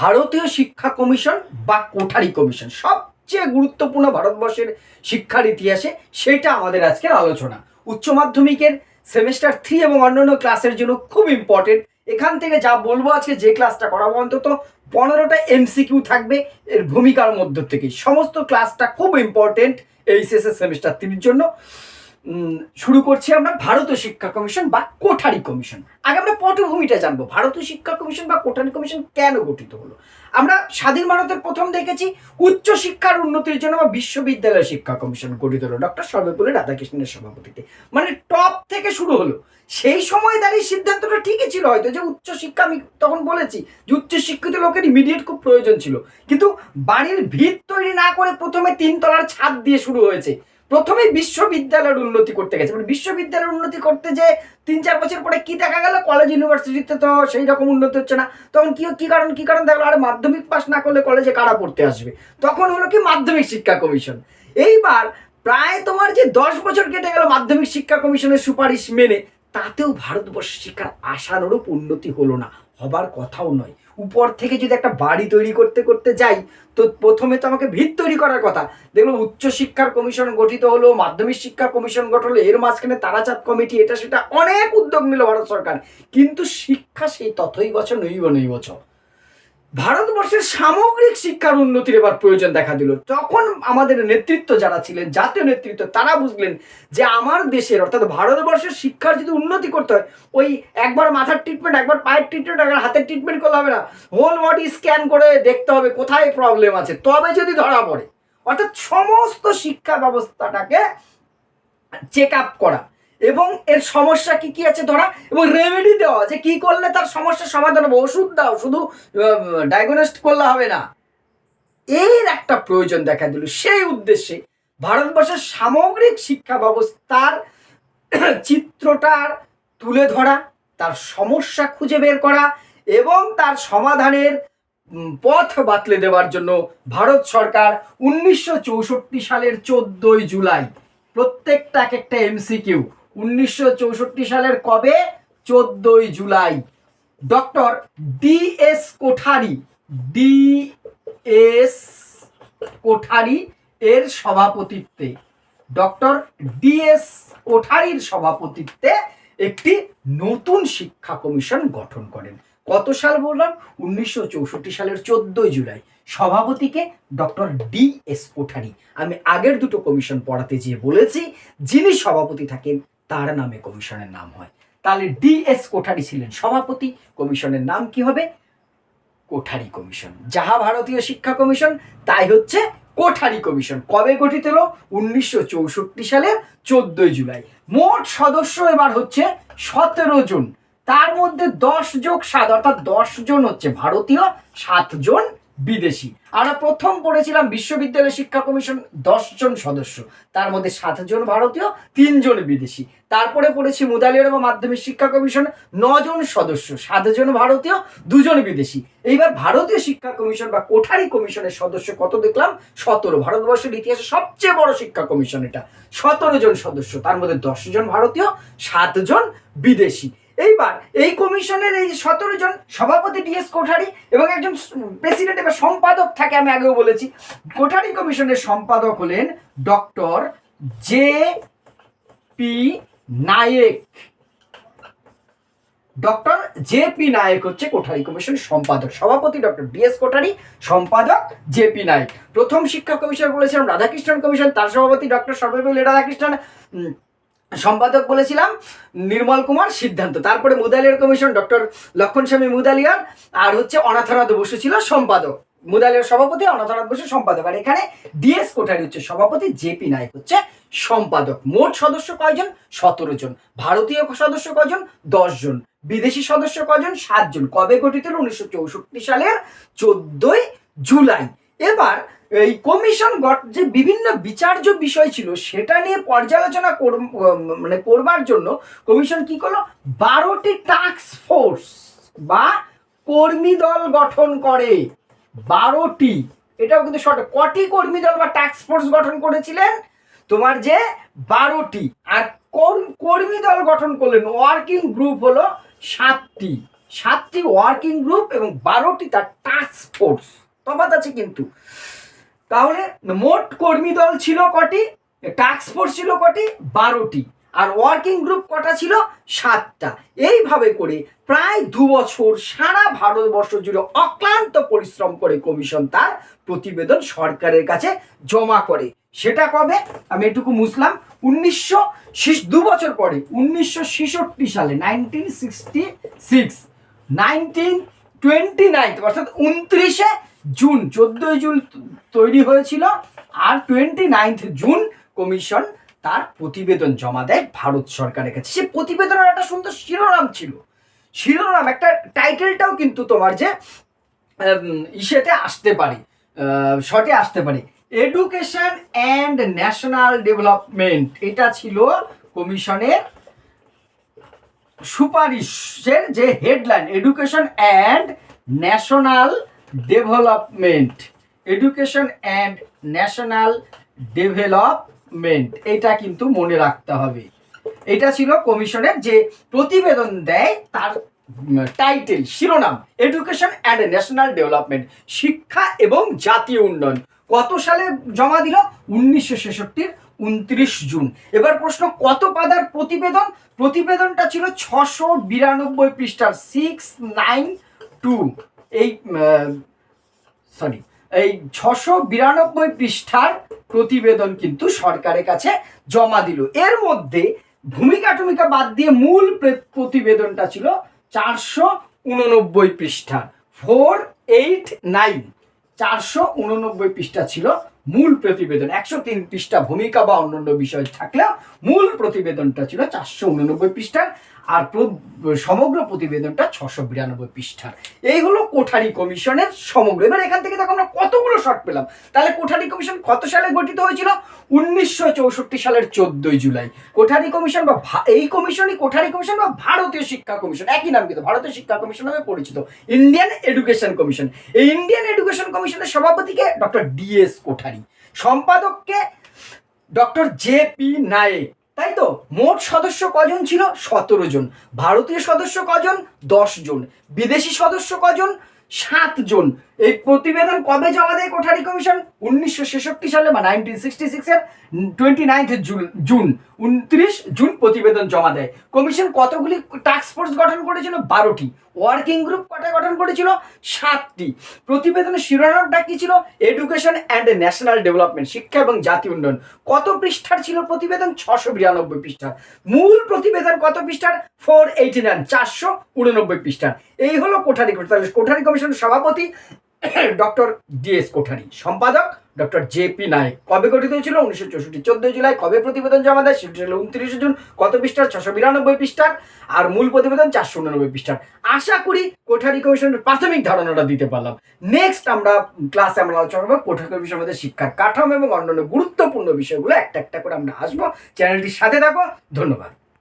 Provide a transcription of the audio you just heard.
ভারতীয় শিক্ষা কমিশন বা কোঠারি কমিশন, সবচেয়ে গুরুত্বপূর্ণ ভারতবর্ষের শিক্ষার ইতিহাসে সেটা আমাদের আজকের আলোচনা। উচ্চ মাধ্যমিকের সেমিস্টার থ্রি এবং অন্যান্য ক্লাসের জন্য খুব ইম্পর্টেন্ট এখান থেকে যা বলব আজকে, যে ক্লাসটা করাবো অন্তত, পনেরোটা এমসিকিউ থাকবে এর ভূমিকার মধ্য থেকে। সমস্ত ক্লাসটা খুব ইম্পর্টেন্ট এইচএসএস সেমিস্টার থ্রির জন্য। শুরু করছি আমরা ভারতীয় শিক্ষা কমিশন বা কোঠারি কমিশন। আগে আমরা পটভূমিটা জানব, ভারতীয় শিক্ষা কমিশন বা কোঠারি কমিশন কেন গঠিত হলো? আমরা স্বাধীন ভারতের প্রথম দেখেছি, উচ্চ শিক্ষার উন্নতির জন্য বা বিশ্ববিদ্যালয় শিক্ষা কমিশন গঠিত হলো। ডক্টর সর্বপল্লী রাধাকৃষ্ণের সভাপতিতে। মানে টপ থেকে শুরু হলো। সেই সময় দাঁড়িয়ে সিদ্ধান্তটা ঠিকই ছিল হয়তো যে উচ্চ শিক্ষা আমি তখন বলেছি যে উচ্চ শিক্ষিত লোকের ইমিডিয়েট খুব প্রয়োজন ছিল। কিন্তু বাড়ির ভিত তৈরি না করে প্রথমে তিনতলার ছাদ দিয়ে শুরু হয়েছে। প্রথমে বিশ্ববিদ্যালয়ের উন্নতি করতে গেছে। মানে বিশ্ববিদ্যালয়ের উন্নতি করতে যে তিন চার বছর পরে কি দেখা গেল? কলেজ ইউনিভার্সিটিতে তো সেই রকম উন্নতি হচ্ছে না। তখন কি কি কারণ কি কারণ? দেখল, আরে মাধ্যমিক পাস না করলে কলেজে কারা পড়তে আসবে? তখন হলো কি মাধ্যমিক শিক্ষা কমিশন। এইবার প্রায় তোমার যে দশ বছর কেটে গেল মাধ্যমিক শিক্ষা কমিশনের সুপারিশ মেনে, তাতেও ভারতবর্ষ শিক্ষার আশানুরূপ উন্নতি হলো না, হবার কথাও নয়। উপর থেকে যদি একটা বাড়ি তৈরি করতে করতে যাই, তো প্রথমে তো আমাকে ভিত তৈরি করার কথা। দেখল উচ্চ শিক্ষার কমিশন গঠিত হলো, মাধ্যমিক শিক্ষা কমিশন গঠন হলো, এর মাঝখানে তারাচাঁদ কমিটি, এটা সেটা অনেক উদ্যোগ নিল ভারত সরকার। কিন্তু শিক্ষা সেই তথই বছর, নইব নই বছর ভারতবর্ষের সামগ্রিক শিক্ষার উন্নতির এবার প্রয়োজন দেখা দিল। তখন আমাদের নেতৃত্ব যারা ছিলেন, জাতীয় নেতৃত্ব, তারা বুঝলেন যে আমার দেশের, অর্থাৎ ভারতবর্ষের শিক্ষার যদি উন্নতি করতে হয়, ওই একবার মাথার ট্রিটমেন্ট একবার পায়ের ট্রিটমেন্ট একবার হাতের ট্রিটমেন্ট করলে হবে না। হোল বডি স্ক্যান করে দেখতে হবে কোথায় প্রবলেম আছে। তবে যদি ধরা পড়ে, অর্থাৎ সমস্ত শিক্ষা ব্যবস্থাটাকে চেক আপ করা এবং এর সমস্যা কি কি আছে ধরা? এবং রেমেডি দেওয়া, যে কি করলে তার সমস্যার সমাধান হবে? ওষুধ দাও, শুধু ডায়াগনোস্ট করলে হবে না। এর একটা প্রয়োজন দেখা দিল, সেই উদ্দেশ্যে ভারতবর্ষের সামগ্রিক শিক্ষা ব্যবস্থার চিত্রটার তুলে ধরা, তার সমস্যা খুঁজে বের করা এবং তার সমাধানের পথ বাতলে দেওয়ার জন্য ভারত সরকার উনিশশো চৌষট্টি সালের চোদ্দই জুলাই প্রত্যেকটা এক একটা এমসিকিউ উনিশশো চৌষট্টি সালের কবে? চোদ্দই July. Doctor D S Kothari, D S Kothari এর সভাপতিত্বে, ডক্টর ডি এস কোঠারির সভাপতিত্বে একটি নতুন শিক্ষা কমিশন গঠন করেন। কত সাল বললাম? উনিশশো চৌষট্টি সালের চোদ্দই জুলাই। সভাপতিকে ডক্টর ডি এস কোঠারি। আমি আগের দুটো কমিশন পড়াতে যেয়ে বলেছি, যিনি সভাপতি থাকেন তার নামে কমিশনের নাম হয়। তাহলে ডিএস কোঠারি ছিলেন সভাপতি, কমিশনের নাম কি হবে? কোঠারি কমিশন। যাহা ভারতীয় শিক্ষা কমিশন, তাই হচ্ছে কোঠারি কমিশন। কবে গঠিত হলো? উনিশশো চৌষট্টি সালের চোদ্দই জুলাই। মোট সদস্য এবার হচ্ছে সতেরো জন। তার মধ্যে দশ যোগ সাত, অর্থাৎ দশ জন হচ্ছে ভারতীয় সাতজন বিদেশি। আমরা প্রথম পড়েছিলাম বিশ্ববিদ্যালয় শিক্ষা কমিশন দশ জন সদস্য। তার মধ্যে সাতজন ভারতীয়, তিনজন বিদেশি। তারপরে পড়েছি মুদালিয়ার বা মাধ্যমিক শিক্ষা কমিশন নজন সদস্য, সাতজন ভারতীয়, দুজন বিদেশি। এইবার ভারতীয় শিক্ষা কমিশন বা কোঠারি কমিশনের সদস্য কত দেখলাম? সতেরো। ভারতবর্ষের ইতিহাসে সবচেয়ে বড় শিক্ষা কমিশন এটা। সতেরো জন সদস্য, তার মধ্যে দশ জন ভারতীয়, সাতজন বিদেশি। এইবার এই কমিশনের এই সতেরো জন সভাপতি ডিএস কোঠারি এবং একজন প্রেসিডেন্ট বা সম্পাদক থাকে আমি আগেও বলেছি। কোঠারি কমিশনের সম্পাদক হলেন doctor J P Naik. Doctor J P Naik হচ্ছে কোঠারি কমিশনের সম্পাদক। সভাপতি ডক্টর ডিএস কোঠারি, সম্পাদক জে পি নায়েক। প্রথম শিক্ষা কমিশন বলেছিলাম, রাধাকৃষ্ণন কমিশন, তার সভাপতি ডক্টর সর্বপল্লী রাধাকৃষ্ণন। সম্পাদক বলেছিলাম নির্মল কুমার সিদ্ধান্ত। তারপরে মুদালিয়ার কমিশন ডক্টর লক্ষণ স্বামী মুদালিয়ার, আর হচ্ছে অনাথনাথ বসু ছিল সম্পাদক। মুদালিয়ার সভাপতি, অনাথনাথ বসু সম্পাদক। আর এখানে ডিএস কোঠারি হচ্ছে সভাপতি জেপি নায়ক হচ্ছে সম্পাদক। মোট সদস্য কয়জন? সতেরো জন। ভারতীয় সদস্য কয়জন? দশ জন। বিদেশি সদস্য কয়জন? সাতজন কবে গঠিত? উনিশশো চৌষট্টি সালের চোদ্দই জুলাই। এবার এই কমিশন যে বিভিন্ন বিচার্য বিষয় ছিল, সেটা নিয়ে পর্যালোচনা মানে করবার জন্য কমিশন কি করল? বারোটি টাস্ক ফোর্স বা কর্মী দল গঠন করে। বারোটি। এটাও কিন্তু শর্ট। কটি কর্মী দল বা টাস্ক ফোর্স গঠন করেছিলেন? তোমার যে বারোটি। আর কর্মী দল গঠন করলেন? ওয়ার্কিং গ্রুপ হলো সাতটি। সাতটি ওয়ার্কিং গ্রুপ এবং বারোটি তার টাস্ক ফোর্স তফাৎ আছে কিন্তু। তাহলে মোট কর্মী দল ছিল কটি? টাস্ক ফোর্স ছিল কটি? বারোটি। আর ওয়ার্কিং গ্রুপ কটা ছিল? সাতটা। এইভাবে করে প্রায় দু বছর সারা ভারতবর্ষ জুড়ে অক্লান্ত পরিশ্রম করে কমিশন তার প্রতিবেদন সরকারের কাছে জমা করে। সেটা কবে? আমি এটুকু মুসলাম উনিশশো দু বছর পরে, উনিশশো ছেষট্টি সালে nineteen sixty six nineteen twenty nine অর্থাৎ উনত্রিশে জুন, চোদ্দোই জুন তৈরি হয়েছিল। আর টোয়েন্টি নাইনথ জুন কমিশন তার প্রতিবেদন জমা দেয় ভারত সরকারের কাছে। সে প্রতিবেদনের একটা সুন্দর শিরোনাম ছিল। শিরোনাম, একটা টাইটেলটাও কিন্তু তোমার যে ইসেতে আসতে পারে শর্টে আসতে পারে। এডুকেশন অ্যান্ড ন্যাশনাল ডেভেলপমেন্ট এটা ছিল কমিশনের সুপারিশের যে headline education and national development education and national development এটা কিন্তু মনে রাখতে হবে। এটা ছিল কমিশনের যে প্রতিবেদন দেয়, তার টাইটেল শিরোনাম এডুকেশন অ্যান্ড ন্যাশনাল ডেভেলপমেন্ট শিক্ষা এবং জাতীয় উন্নয়ন। কত সালে জমা দিল? উনিশশো ছেষট্টির উনত্রিশ জুন। এবার প্রশ্ন, কত পাতার প্রতিবেদন? প্রতিবেদনটা ছিল ছশো বিরানব্বই পৃষ্ঠার সিক্স নাইন টু এই সরি এই ছশো বিরানব্বই পৃষ্ঠার প্রতিবেদন কিন্তু সরকারের কাছে জমা দিল। এর মধ্যে ভূমিকা টুমিকা বাদ দিয়ে মূল প্রে- প্রতিবেদনটা ছিল চারশো উননব্বই পৃষ্ঠা ফোর এইট নাইন চারশো উননব্বই পৃষ্ঠা ছিল মূল প্রতিবেদন, একশো তিন পৃষ্ঠা ভূমিকা বা অন্যান্য বিষয় থাকলেও মূল প্রতিবেদনটা ছিল চারশো উননব্বই পৃষ্ঠার। আর সমগ্র প্রতিবেদনটা ছশো বিরানব্বই পৃষ্ঠার। এই হলো কোঠারি কমিশনের সমগ্র। এবার এখান থেকে দেখো আমরা কতগুলো শর্ট পেলাম। তাহলে কোঠারি কমিশন কত সালে গঠিত হয়েছিল? উনিশশো চৌষট্টি সালের চোদ্দই জুলাই। কোঠারি কমিশন বা এই কমিশনই কোঠারি কমিশন বা ভারতীয় শিক্ষা কমিশন। একই নাম কিন্তু, ভারতীয় শিক্ষা কমিশন নামে পরিচিত। Indian education commission. এই ইন্ডিয়ান এডুকেশন কমিশনের সভাপতিকে ডক্টর ডিএস কোঠারি। সম্পাদককে ডক্টর জে পি নায়েক। তাই তো? মোট সদস্য কজন ছিল? সতেরো জন। ভারতীয় সদস্য কজন? দশ জন। বিদেশি সদস্য কজন? সাত জন। এই প্রতিবেদন কবে জমা দেয় কোঠারি কমিশন? উনিশশো ছেষট্টি সালে বা নাইনটিন সিক্সটি সিক্সের টোয়েন্টি নাইনথ জুন, উনত্রিশ জুন প্রতিবেদন জমা দেয়। কমিশন কতগুলি টাস্ক ফোর্স গঠন করেছিল? বারোটি। ওয়ার্কিং গ্রুপ কটা গঠন করেছিল? সাতটি। প্রতিবেদনের শিরোনামটা কি ছিল? এডুকেশন অ্যান্ড ন্যাশনাল ডেভেলপমেন্ট শিক্ষা এবং জাতি উন্নয়ন। কত পৃষ্ঠার ছিল প্রতিবেদন? ছশো বিরানব্বই পৃষ্ঠার। মূল প্রতিবেদন কত পৃষ্ঠার? ফোর এইটি নাইন চারশো উননব্বই পৃষ্ঠার। এই হলো কোঠারি কোঠারি কমিশনের সভাপতি ডক্টর ডিএস কোঠারি। সম্পাদক ডক্টর জে পি নায়ক। কবে গঠিত হয়েছিল? উনিশশো চৌষট্টি, চোদ্দই জুলাই। কবে প্রতিবেদন জমা দেয়? সেটা ছিল উনত্রিশে জুন। কত পৃষ্ঠার? ছশো বিরানব্বই পৃষ্ঠার। আর মূল প্রতিবেদন চারশো উননব্বই পৃষ্ঠার। আশা করি কোঠারি কমিশনের প্রাথমিক ধারণাটা দিতে পারলাম। নেক্সট আমরা ক্লাসে আমরা আলোচনা করব কোঠারি কমিশনের আমাদের শিক্ষার কাঠামো এবং অন্যান্য গুরুত্বপূর্ণ বিষয়গুলো। একটা একটা করে আমরা আসব। চ্যানেলটির সাথে থাকো। ধন্যবাদ।